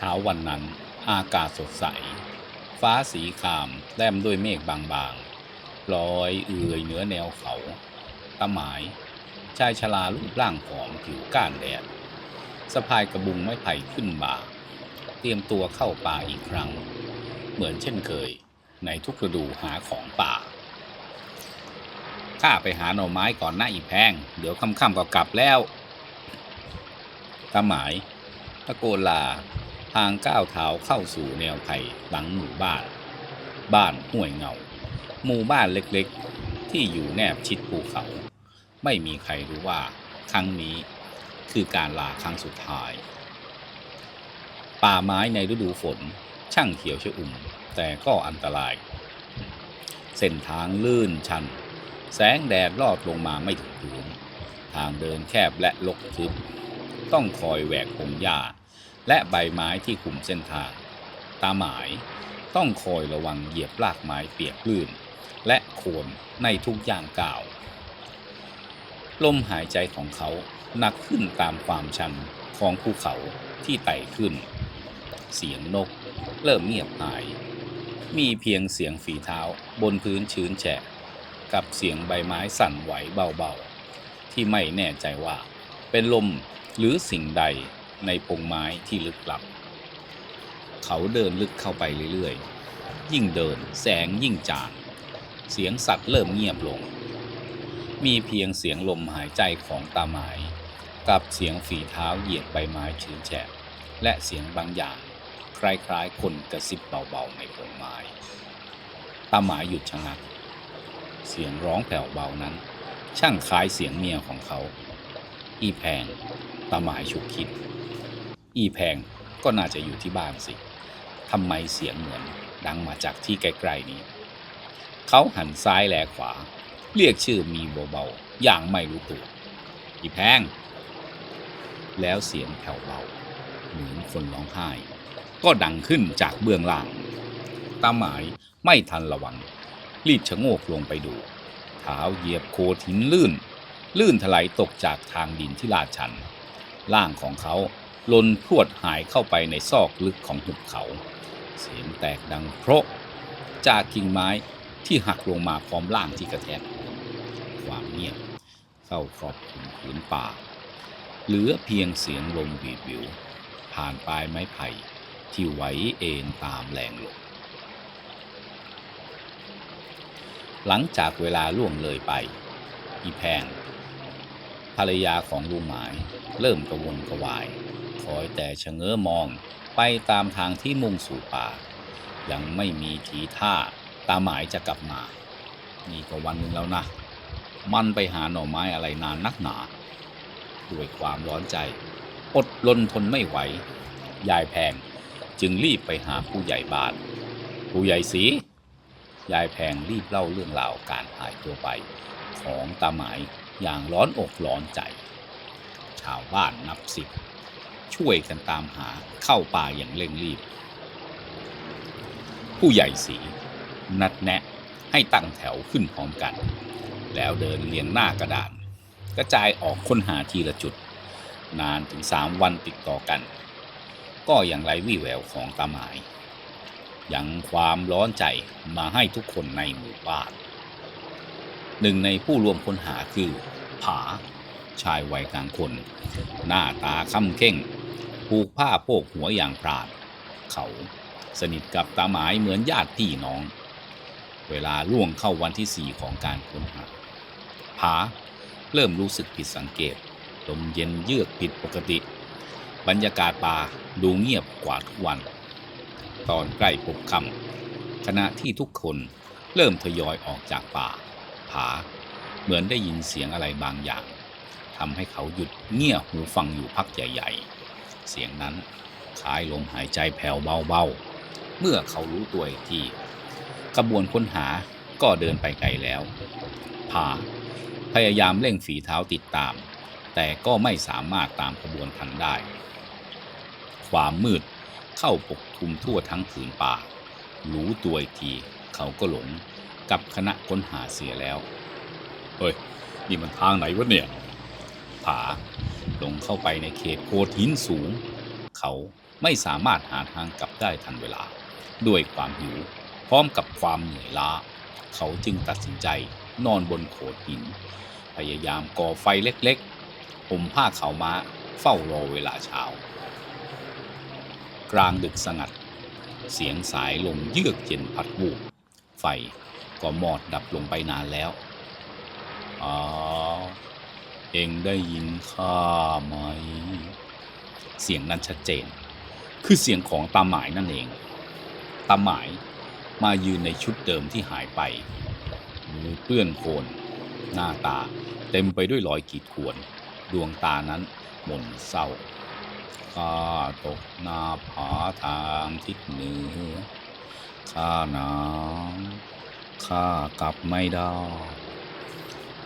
เช้าวันนั้น อากาศสดใส ฟ้าสีครามแต้มด้วยเมฆบางๆลอยเอื่อยเหนือแนวเขาตาหมาย ชายชรารูปร่างผอมผิวก้านแดดสะพายกระบุงไม้ไผ่ขึ้นบ่า เตรียมตัวเข้าป่าอีกครั้ง เหมือนเช่นเคย ในทุกฤดูหาของป่าข้าไปหาหน่อไม้ก่อนหน้าอีแพง เดี๋ยวค่ำๆก็กลับแล้วตาหมาย ตะโกนลา ทางก้าวเท้าเข้าสู่แนวไผ่หลังหมู่บ้าน บ้านห้วยเงา หมู่บ้านเล็กๆ ที่อยู่แนบชิดภูเขา ไม่มีใครรู้ว่า ครั้งนี้คือการลาครั้งสุดท้าย ป่าไม้ในฤดูฝนช่างเขียวชอุ่ม แต่ก็อันตราย เส้นทางลื่นชัน แสงแดดลอดลงมาไม่ถึงพื้นทางเดินแคบและลกทึบ ต้องคอยแหวกพงหญ้า และใบไม้ที่คุมเส้นทาง ตาหมายต้องคอยระวังเหยียบรากไม้เปียกลื่น และโคนในทุกอย่างก้าว ลมหายใจของเขาหนักขึ้นตามความชันของภูเขาที่ไต่ขึ้น เสียงนกเริ่มเงียบหาย มีเพียงเสียงฝีเท้าบนพื้นชื้นแฉะ กับเสียงใบไม้สั่นไหวเบาๆ ที่ไม่แน่ใจว่าเป็นลมหรือสิ่งใด ในพงไม้ที่ลึกลับ เขาเดินลึกเข้าไปเรื่อยๆ ยิ่งเดินแสงยิ่งจาง เสียงสัตว์เริ่มเงียบลง มีเพียงเสียงลมหายใจของตาหมาย กับเสียงฝีเท้าเหยียบใบไม้ชื้นแฉะและเสียงบางอย่าง คล้ายๆ คนกระซิบเบาๆในพงไม้ ตาหมายหยุดชะงัก เสียงร้องแผ่วเบานั้น ช่างคล้ายเสียงเมียของเขา อีแพงตาหมายฉุกคิด อีแพงก็น่าจะอยู่ที่บ้านสิทำไมเสียงเหมือนดังมาจากที่ไกลๆนี้ เขาหันซ้ายแลขวา เรียกชื่อมีเบาๆอย่างไม่รู้ตัว อีแพง แล้วเสียงแผ่วเบาเหมือนคนร้องไห้ ก็ดังขึ้นจากเบื้องล่าง ตาหมายไม่ทันระวัง รีบชะโงกลงไปดู เท้าเหยียบโคดหินลื่น ลื่นถลายตกจากทางดินที่ลาดชัน ร่างของเขา ลนพรวดหายเข้าไปในซอกลึกของหุบเขา เสียงแตกดังเพราะจากกิ่งไม้ที่หักลงมาพร้อมร่างที่กระแทกความเงียบเข้าครอบคลุมผืนป่า เหลือเพียงเสียงลมวีดวิว ผ่านปลายไม้ไผ่ที่ไหวเอ็นตามแรงลมหลังจากเวลาล่วงเลยไป อีแพงภรรยาของลุงหมายเริ่มกระวนกระวาย คอยแต่ชะเง้อมองไปตามทางที่มุ่งสู่ป่า ยังไม่มีทีท่าตาหมายจะกลับมา นี่ก็วันหนึ่งแล้วนะ มันไปหาหน่อไม้อะไรนานนักหนา ด้วยความร้อนใจ อดลนทนไม่ไหว ยายแพงจึงรีบไปหาผู้ใหญ่บ้าน ผู้ใหญ่สี ยายแพงรีบเล่าเรื่องราวการหายตัวไป ของตาหมายอย่างร้อนอกร้อนใจ ชาวบ้านนับสิบ ช่วยกันตามหาเข้าป่าอย่างเร่งรีบ ผู้ใหญ่สีนัดแนะให้ตั้งแถวขึ้นพร้อมกัน แล้วเดินเรียงหน้ากระดาน กระจายออกค้นหาทีละจุด นานถึงสามวันติดต่อกัน ก็อยังไรวี่แววของตาหมาย ยังความร้อนใจมาให้ทุกคนในหมู่บ้านหนึ่งในผู้รวมค้นหาคือ ผา ชายวัยกลางคน หน้าตาค่ำเข่ง ผูกผ้าโพกหัวอย่างพรานเขาสนิทกับตาหมายเหมือนญาติพี่น้อง เวลาล่วงเข้าวันที่สี่ของการค้นหาผาเริ่มรู้สึกผิดสังเกตลมเย็นเยือกผิดปกติ บรรยากาศป่าดูเงียบกว่าทุกวัน ตอนใกล้พบค่ำขณะที่ทุกคนเริ่มทยอยออกจากป่า ผาเหมือนได้ยินเสียงอะไรบางอย่างทำให้เขาหยุดเงี่ยหูฟังอยู่พักใหญ่ ๆ เสียงนั้นคล้ายลมหายใจแผ่วเบาๆ เมื่อเขารู้ตัวอีกทีกระบวนค้นหาก็เดินไปไกลแล้วผาพยายามเร่งฝีเท้าติดตาม แต่ก็ไม่สามารถตามขบวนทันได้ ความมืดเข้าปกคลุมทั่วทั้งผืนป่า รู้ตัวอีกทีเขาก็หลงกับคณะค้นหาเสียแล้ว เฮ้ย นี่มันทางไหนวะเนี่ยผา ลงเข้าไปในเขตโขดหินสูง เขาไม่สามารถหาทางกลับได้ทันเวลา ด้วยความหิว พร้อมกับความเหนื่อยล้า เขาจึงตัดสินใจนอนบนโขดหิน พยายามก่อไฟเล็กๆห่มผ้าขาวม้าเฝ้ารอเวลาเช้า กลางดึกสงัด เสียงสายลมเยือกเย็นพัดวูบไฟก็มอดดับลงไปนานแล้วอ้าวเองได้ยินข้าไหม เสียงนั้นชัดเจน คือเสียงของตาหมายนั่นเอง ตาหมายมายืนในชุดเดิมที่หายไป มือเปื้อนโคลนหน้าตาเต็มไปด้วยรอยขีดข่วน ดวงตานั้นหม่นเศร้าข้าตกหน้าผาทางทิศเหนือข้าหนาวข้ากลับไม่ได้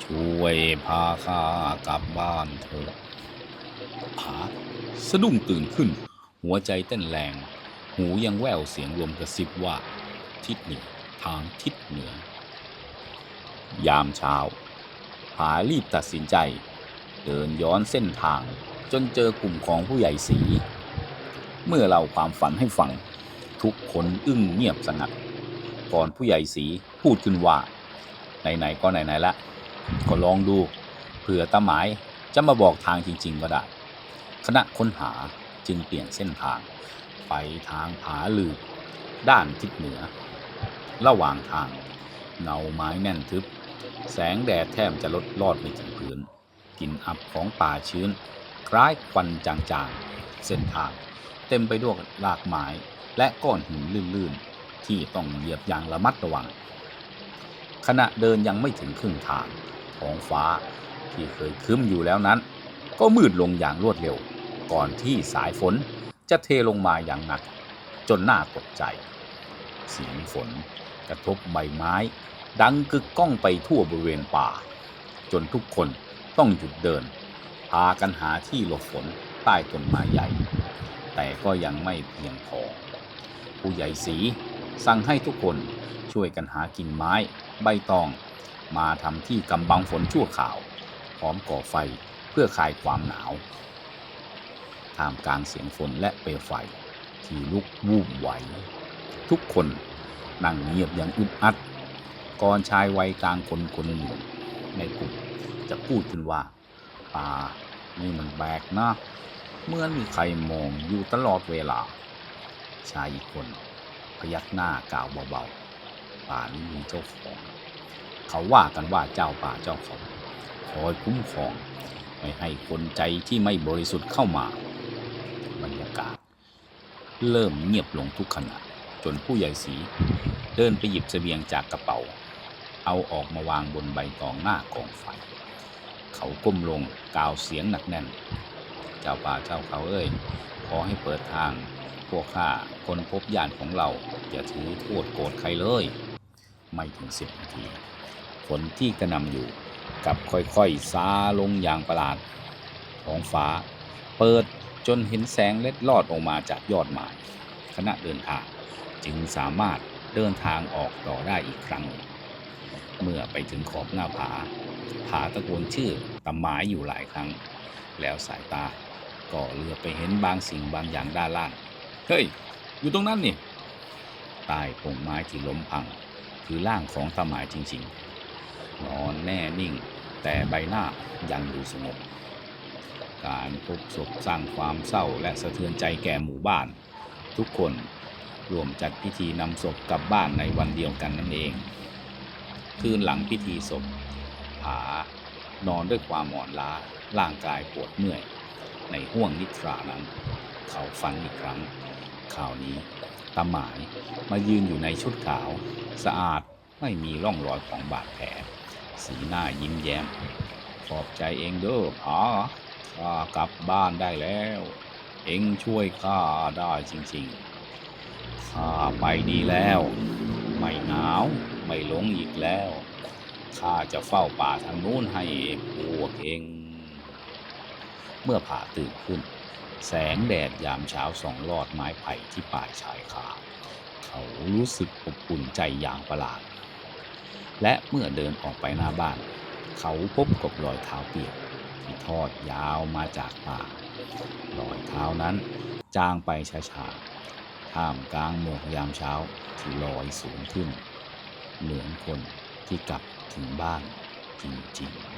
ช่วยพาข้ากลับบ้านเถอะผาสะดุ้งตื่นขึ้น หัวใจเต้นแรง หูยังแววเสียงลมกระซิบว่า ทิศเหนือทางทิศเหนือ ยามเช้าผารีบตัดสินใจ เดินย้อนเส้นทางจนเจอกลุ่มของผู้ใหญ่สี เมื่อเล่าความฝันให้ฟัง ทุกคนอึ้งเงียบสงัด ก่อนผู้ใหญ่สีพูดขึ้นว่า ไหน ๆ ก็ไหน ๆ ละ ก็ลองดูเผื่อตาหมายจะมาบอกทางจริง ๆ ก็ได้ คณะค้นหาจึงเปลี่ยนเส้นทาง ไปทางผาลือด้านทิศเหนือ ระหว่างทางเงาไม้แน่นทึบ แสงแดดแทบจะลดลอดไม่ถึงพื้นกลิ่นอับของป่าชื้น คล้ายควันจางๆ เส้นทางเต็มไปด้วยรากไม้และก้อนหินลื่นๆ ที่ต้องเหยียบอย่างระมัดระวัง ขณะเดินยังไม่ถึงครึ่งทางท้องฟ้าที่เคยครึ้มอยู่แล้วนั้น ก็มืดลงอย่างรวดเร็ว ก่อนที่สายฝนจะเทลงมาอย่างหนัก จนน่าตกใจ เสียงฝนกระทบใบไม้ ดังกึกก้องไปทั่วบริเวณป่า จนทุกคนต้องหยุดเดิน พากันหาที่หลบฝนใต้ต้นไม้ใหญ่ แต่ก็ยังไม่เพียงพอ ผู้ใหญ่สี สั่งให้ทุกคนช่วยกันหากิ่งไม้ ใบตอง มาทำที่กำบังฝนชั่วข่าวพร้อมก่อไฟเพื่อคลายความหนาวท่ามกลางเสียงฝนและเปลวไฟ ที่ลุกวูบไหว ทุกคนนั่งเงียบอย่างอึดอัด ก่อนชายวัยกลางคนคนหนึ่งในกลุ่มจะพูดขึ้นว่าป่านี่มันแบกนะ เมื่อมีใครมองอยู่ตลอดเวลา ชายอีกคน พยักหน้ากล่าวเบาๆ ป่านี้มีเจ้าของ เขาว่ากันว่าเจ้าป่าเจ้าเขาคอยคุ้มครอง ไม่ให้คนใจที่ไม่บริสุทธิ์เข้ามา บรรยากาศ เริ่มเงียบลงทุกขณะ จนผู้ใหญ่สีเดินไปหยิบเสบียงจากกระเป๋า เอาออกมาวางบนใบตองหน้ากองไฟ เขาก้มลงกล่าวเสียงหนักแน่น เจ้าป่าเจ้าเขาเอ้ย ขอให้เปิดทาง พวกข้าคนพบญาติของเราอย่าถือโทษโกรธใครเลย ไม่ถึงสิบนาทีฝนที่กระนำอยู่กลับค่อยๆซาลงอย่างประหลาดท้องฟ้า เปิดจนเห็นแสงเล็ดลอดออกมาจากยอดไม้ขณะเดินทางจึงสามารถเดินทางออกต่อได้อีกครั้ง เมื่อไปถึงขอบหน้าผา ผาตะโกนชื่อตำหมายอยู่หลายครั้ง แล้วสายตาก็เลือไปเห็นบางสิ่งบางอย่างด้านล่าง เฮ้ย อยู่ตรงนั้นนี่ใต้พงไม้ที่ล้มพัง คือร่างของตาหมายจริง ๆ นอนแน่นิ่ง แต่ใบหน้ายังดูสงบ การพบศพสร้างความเศร้าและสะเทือนใจแก่หมู่บ้าน ทุกคนรวมจัดพิธีนำศพกลับบ้านในวันเดียวกันนั่นเอง คืนหลังพิธีศพผานอนด้วยความอ่อนล้าร่างกายปวดเมื่อย ในห่วงนิทรานั้น เขาฝันอีกครั้ง คราวนี้ตาหมายมายืนอยู่ในชุดขาว สะอาดไม่มีร่องรอยของบาดแผล สีหน้ายิ้มแย้ม ขอบใจเองเด้อผาข้ากลับบ้านได้แล้ว เองช่วยข้าได้จริงๆข้าไปดีแล้ว ไม่หนาวไม่หลงอีกแล้วข้าจะเฝ้าป่าทางนู้นให้พวกเอง เมื่อผ่าตื่นขึ้น แสงแดดยามเช้าส่องลอดไม้ไผ่ที่ป่าชายคาเขารู้สึกอบอุ่นใจอย่างประหลาด และเมื่อเดินออกไปหน้าบ้าน เขาพบกับรอยเท้าเปียกที่ทอดยาวมาจากป่ารอยเท้านั้นจางไปช้าๆท่ามกลางหมอกยามเช้าที่ลอยสูงขึ้น เหมือนคนที่กลับถึงบ้านจริงๆ